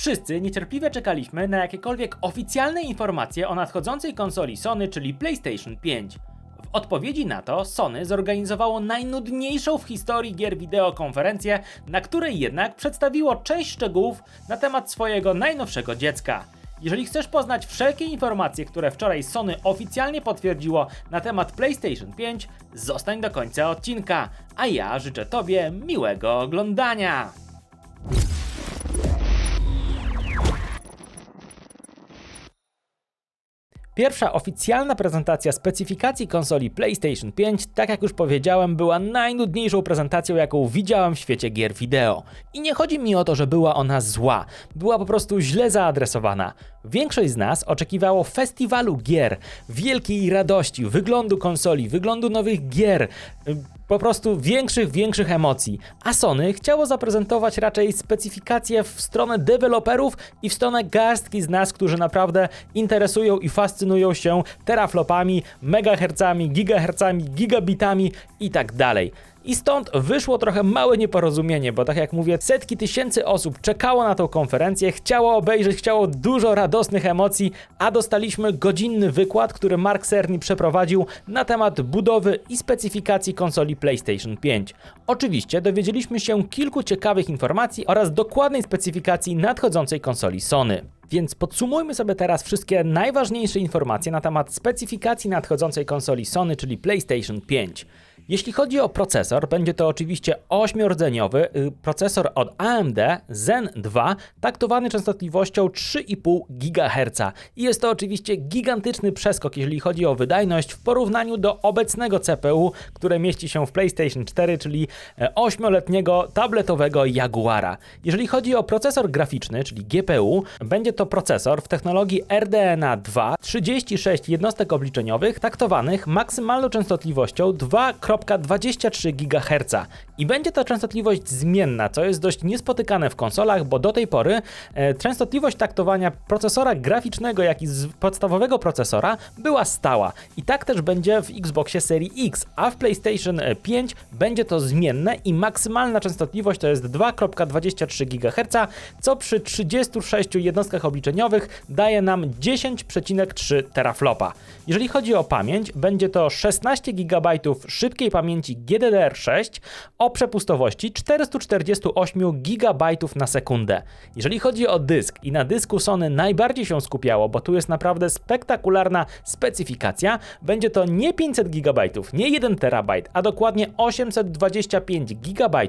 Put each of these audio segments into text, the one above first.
Wszyscy niecierpliwie czekaliśmy na jakiekolwiek oficjalne informacje o nadchodzącej konsoli Sony, czyli PlayStation 5. W odpowiedzi na to Sony zorganizowało najnudniejszą w historii gier wideo konferencję, na której jednak przedstawiło część szczegółów na temat swojego najnowszego dziecka. Jeżeli chcesz poznać wszelkie informacje, które wczoraj Sony oficjalnie potwierdziło na temat PlayStation 5, zostań do końca odcinka, a ja życzę Tobie miłego oglądania. Pierwsza oficjalna prezentacja specyfikacji konsoli PlayStation 5, tak jak już powiedziałem, była najnudniejszą prezentacją, jaką widziałem w świecie gier wideo. I nie chodzi mi o to, że była ona zła, była po prostu źle zaadresowana. Większość z nas oczekiwało festiwalu gier, wielkiej radości, wyglądu konsoli, wyglądu nowych gier, po prostu większych, większych emocji. A Sony chciało zaprezentować raczej specyfikacje w stronę deweloperów i w stronę garstki z nas, którzy naprawdę interesują i fascynują się teraflopami, megahercami, gigahercami, gigabitami i tak dalej. I stąd wyszło trochę małe nieporozumienie, bo tak jak mówię, setki tysięcy osób czekało na tą konferencję, chciało obejrzeć, chciało dużo radosnych emocji, a dostaliśmy godzinny wykład, który Mark Cerny przeprowadził na temat budowy i specyfikacji konsoli PlayStation 5. Oczywiście dowiedzieliśmy się kilku ciekawych informacji oraz dokładnej specyfikacji nadchodzącej konsoli Sony. Więc podsumujmy sobie teraz wszystkie najważniejsze informacje na temat specyfikacji nadchodzącej konsoli Sony, czyli PlayStation 5. Jeśli chodzi o procesor, będzie to oczywiście 8-rdzeniowy y, procesor od AMD Zen 2, taktowany częstotliwością 3,5 GHz. I jest to oczywiście gigantyczny przeskok, jeżeli chodzi o wydajność w porównaniu do obecnego CPU, które mieści się w PlayStation 4, czyli 8-letniego tabletowego Jaguara. Jeżeli chodzi o procesor graficzny, czyli GPU, będzie to procesor w technologii RDNA 2, 36 jednostek obliczeniowych, taktowanych maksymalną częstotliwością 2,23 GHz. I będzie to częstotliwość zmienna, co jest dość niespotykane w konsolach, bo do tej pory e, częstotliwość taktowania procesora graficznego, jak i podstawowego procesora była stała. I tak też będzie w Xboxie serii X, a w PlayStation 5 będzie to zmienne i maksymalna częstotliwość to jest 2,23 GHz, co przy 36 jednostkach obliczeniowych daje nam 10,3 teraflopa. Jeżeli chodzi o pamięć, będzie to 16 GB szybkiej pamięci GDDR6 o przepustowości 448 GB na sekundę. Jeżeli chodzi o dysk i na dysku Sony najbardziej się skupiało, bo tu jest naprawdę spektakularna specyfikacja, będzie to nie 500 GB, nie 1 TB, a dokładnie 825 GB,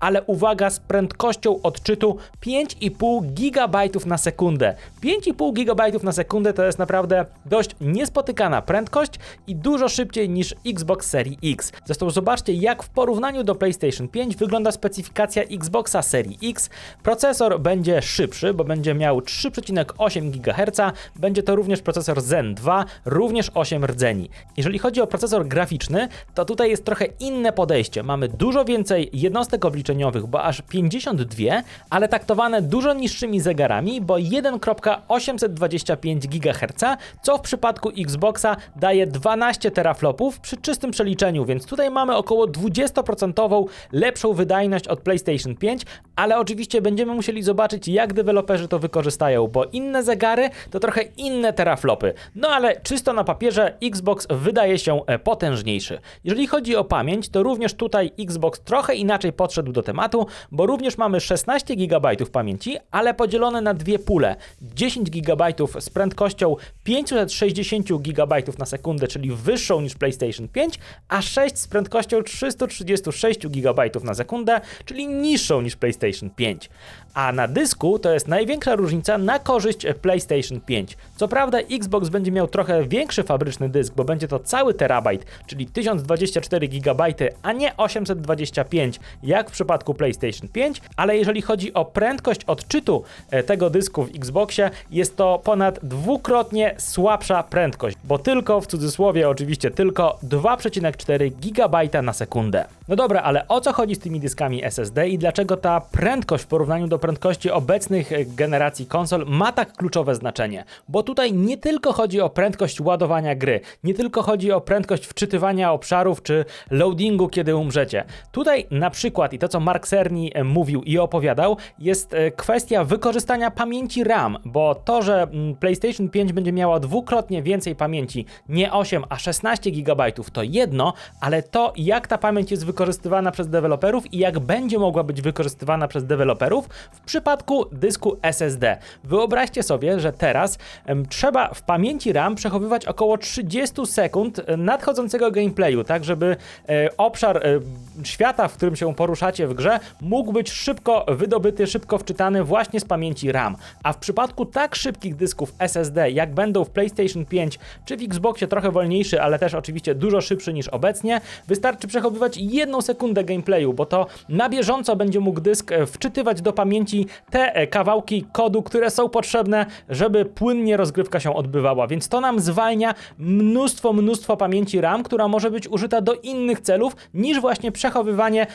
ale uwaga z prędkością odczytu 5,5 GB na sekundę. 5,5 GB na sekundę to jest naprawdę dość niespotykana prędkość i dużo szybciej niż Xbox Series X. Zresztą zobaczcie jak w porównaniu do PlayStation 5 wygląda specyfikacja Xboxa Series X. Procesor będzie szybszy, bo będzie miał 3,8 GHz. Będzie to również procesor Zen 2, również 8 rdzeni. Jeżeli chodzi o procesor graficzny, to tutaj jest trochę inne podejście. Mamy dużo więcej jednostek obliczeniowych, bo aż 52, ale taktowane dużo niższymi zegarami, bo 1,825 GHz, co w przypadku Xboxa daje 12 teraflopów przy czystym przeliczeniu, więc tutaj mamy około 20% lepszą wydajność od PlayStation 5, ale oczywiście będziemy musieli zobaczyć, jak deweloperzy to wykorzystają, bo inne zegary to trochę inne teraflopy. No ale czysto na papierze Xbox wydaje się e, potężniejszy. Jeżeli chodzi o pamięć, to również tutaj Xbox trochę inaczej podszedł do tematu, bo również mamy 16 GB pamięci, ale podzielone na dwie pule. 10 GB z prędkością 560 GB na sekundę, czyli wyższą niż PlayStation 5, a 6 z prędkością 336 GB na sekundę, czyli niższą niż PlayStation 5. A na dysku to jest największa różnica na korzyść PlayStation 5. Co prawda Xbox będzie miał trochę większy fabryczny dysk, bo będzie to cały terabajt, czyli 1024 GB, a nie 825 jak w przypadku PlayStation 5, ale jeżeli chodzi o prędkość odczytu e, tego dysku w Xboxie, jest to ponad dwukrotnie słabsza prędkość, bo tylko w cudzysłowie oczywiście tylko 2,4 GB na sekundę. No dobra, ale ale o co chodzi z tymi dyskami SSD i dlaczego ta prędkość w porównaniu do prędkości obecnych e, generacji konsol ma tak kluczowe znaczenie? Bo tutaj nie tylko chodzi o prędkość ładowania gry, nie tylko chodzi o prędkość wczytywania obszarów czy loadingu, kiedy umrzecie. Tutaj na przykład, i to co Mark Cerny e, mówił i opowiadał, jest e, kwestia wykorzystania pamięci RAM, bo to, że mm, PlayStation 5 będzie miała dwukrotnie więcej pamięci, nie 8, a 16 GB, to jedno, ale to jak ta pamięć jest wykorzystywana przez deweloperów i jak będzie mogła być wykorzystywana przez deweloperów w przypadku dysku SSD. Wyobraźcie sobie, że teraz em, trzeba w pamięci RAM przechowywać około 30 sekund nadchodzącego gameplayu, tak żeby e, obszar e, świata, w którym się poruszacie w grze, mógł być szybko wydobyty, szybko wczytany właśnie z pamięci RAM. A w przypadku tak szybkich dysków SSD, jak będą w PlayStation 5 czy w Xboxie trochę wolniejszy, ale też oczywiście dużo szybszy niż obecnie, wystarczy przechowywać jedną sekundę gameplayu, bo to na bieżąco będzie mógł dysk e, wczytywać do pamięci te e, kawałki kodu, które są potrzebne, żeby płynnie rozgrywka się odbywała. Więc to nam zwalnia mnóstwo, mnóstwo pamięci RAM, która może być użyta do innych celów niż właśnie przechowywanie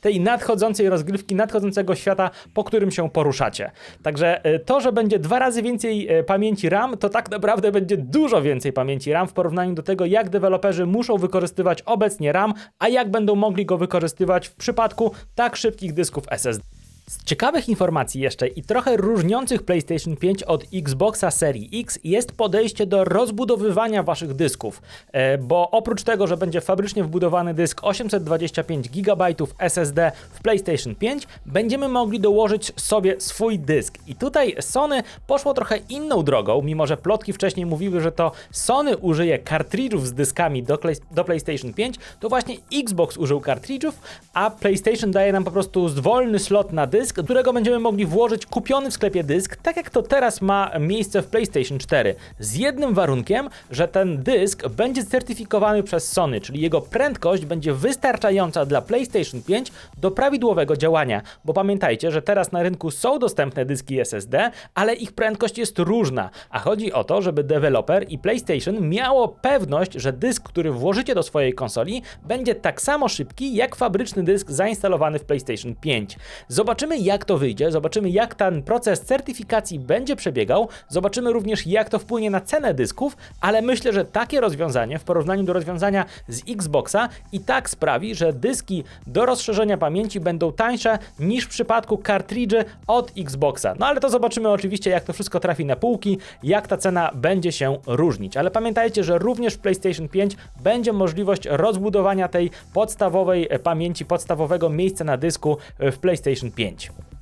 tej nadchodzącej rozgrywki, nadchodzącego świata, po którym się poruszacie. Także e, to, że będzie dwa razy więcej e, pamięci RAM, to tak naprawdę będzie dużo więcej pamięci RAM w porównaniu do tego, jak deweloperzy muszą wykorzystywać obecnie RAM, a jak będą mogli go wykorzystywać w przypadku tak szybkich dysków SSD. Z ciekawych informacji jeszcze i trochę różniących PlayStation 5 od Xboxa serii X jest podejście do rozbudowywania waszych dysków, E, bo oprócz tego, że będzie fabrycznie wbudowany dysk 825 GB SSD w PlayStation 5, będziemy mogli dołożyć sobie swój dysk. I tutaj Sony poszło trochę inną drogą, mimo że plotki wcześniej mówiły, że to Sony użyje kartridżów z dyskami do, do PlayStation 5, to właśnie Xbox użył kartridżów, a PlayStation daje nam po prostu wolny slot na dysk, do którego będziemy mogli włożyć kupiony w sklepie dysk, tak jak to teraz ma miejsce w PlayStation 4. Z jednym warunkiem, że ten dysk będzie certyfikowany przez Sony, czyli jego prędkość będzie wystarczająca dla PlayStation 5 do prawidłowego działania. Bo pamiętajcie, że teraz na rynku są dostępne dyski SSD, ale ich prędkość jest różna. A chodzi o to, żeby deweloper i PlayStation miało pewność, że dysk, który włożycie do swojej konsoli, będzie tak samo szybki jak fabryczny dysk zainstalowany w PlayStation 5. Zobaczymy, jak to wyjdzie, zobaczymy, jak ten proces certyfikacji będzie przebiegał, zobaczymy również, jak to wpłynie na cenę dysków, ale myślę, że takie rozwiązanie w porównaniu do rozwiązania z Xboxa i tak sprawi, że dyski do rozszerzenia pamięci będą tańsze niż w przypadku kartridży od Xboxa. No ale to zobaczymy oczywiście, jak to wszystko trafi na półki, jak ta cena będzie się różnić. Ale pamiętajcie, że również w PlayStation 5 będzie możliwość rozbudowania tej podstawowej e, pamięci, podstawowego miejsca na dysku e, w PlayStation 5. Френч.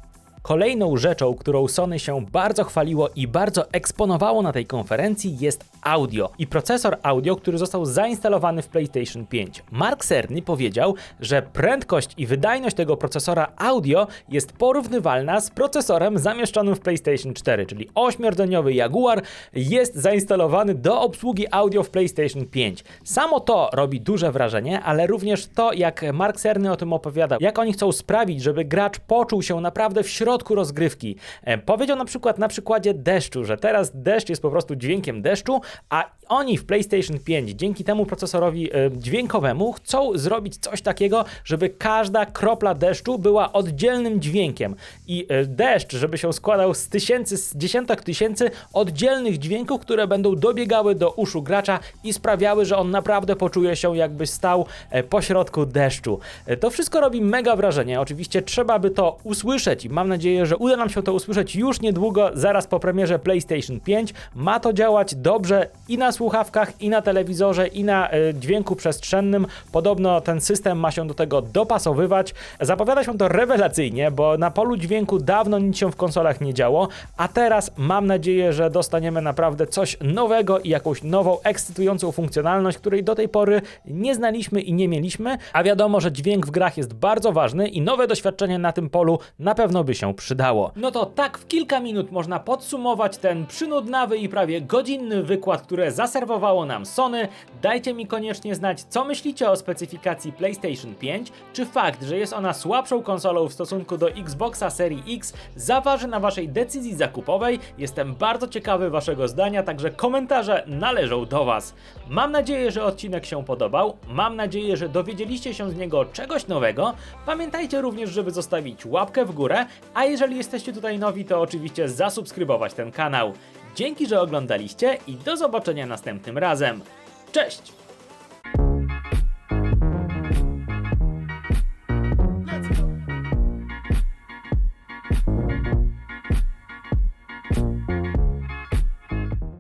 Kolejną rzeczą, którą Sony się bardzo chwaliło i bardzo eksponowało na tej konferencji jest audio i procesor audio, który został zainstalowany w PlayStation 5. Mark Cerny powiedział, że prędkość i wydajność tego procesora audio jest porównywalna z procesorem zamieszczonym w PlayStation 4, czyli 8-rdzeniowy Jaguar jest zainstalowany do obsługi audio w PlayStation 5. Samo to robi duże wrażenie, ale również to, jak Mark Cerny o tym opowiadał, jak oni chcą sprawić, żeby gracz poczuł się naprawdę w środku rozgrywki. E, Powiedział na przykład na przykładzie deszczu, że teraz deszcz jest po prostu dźwiękiem deszczu, a oni w PlayStation 5 dzięki temu procesorowi e, dźwiękowemu chcą zrobić coś takiego, żeby każda kropla deszczu była oddzielnym dźwiękiem. I e, deszcz, żeby się składał z tysięcy, z dziesiątek tysięcy oddzielnych dźwięków, które będą dobiegały do uszu gracza i sprawiały, że on naprawdę poczuje się jakby stał pośrodku deszczu. To wszystko robi mega wrażenie. Oczywiście trzeba by to usłyszeć i mam nadzieję, że uda nam się to usłyszeć już niedługo, zaraz po premierze PlayStation 5. Ma to działać dobrze i na słuchawkach, i na telewizorze, i na e, dźwięku przestrzennym. Podobno ten system ma się do tego dopasowywać. Zapowiada się to rewelacyjnie, bo na polu dźwięku dawno nic się w konsolach nie działo, a teraz mam nadzieję, że dostaniemy naprawdę coś nowego i jakąś nową, ekscytującą funkcjonalność, której do tej pory nie znaliśmy i nie mieliśmy, a wiadomo, że dźwięk w grach jest bardzo ważny i nowe doświadczenie na tym polu na pewno by się przydało. No to tak w kilka minut można podsumować ten przynudnawy i prawie godzinny wykład, które zaserwowało nam Sony. Dajcie mi koniecznie znać, co myślicie o specyfikacji PlayStation 5, czy fakt, że jest ona słabszą konsolą w stosunku do Xboxa Serii X zaważy na waszej decyzji zakupowej. Jestem bardzo ciekawy waszego zdania, także komentarze należą do was. Mam nadzieję, że odcinek się podobał. Mam nadzieję, że dowiedzieliście się z niego czegoś nowego. Pamiętajcie również, żeby zostawić łapkę w górę, a jeżeli jesteście tutaj nowi, to oczywiście zasubskrybować ten kanał. Dzięki, że oglądaliście i do zobaczenia następnym razem. Cześć!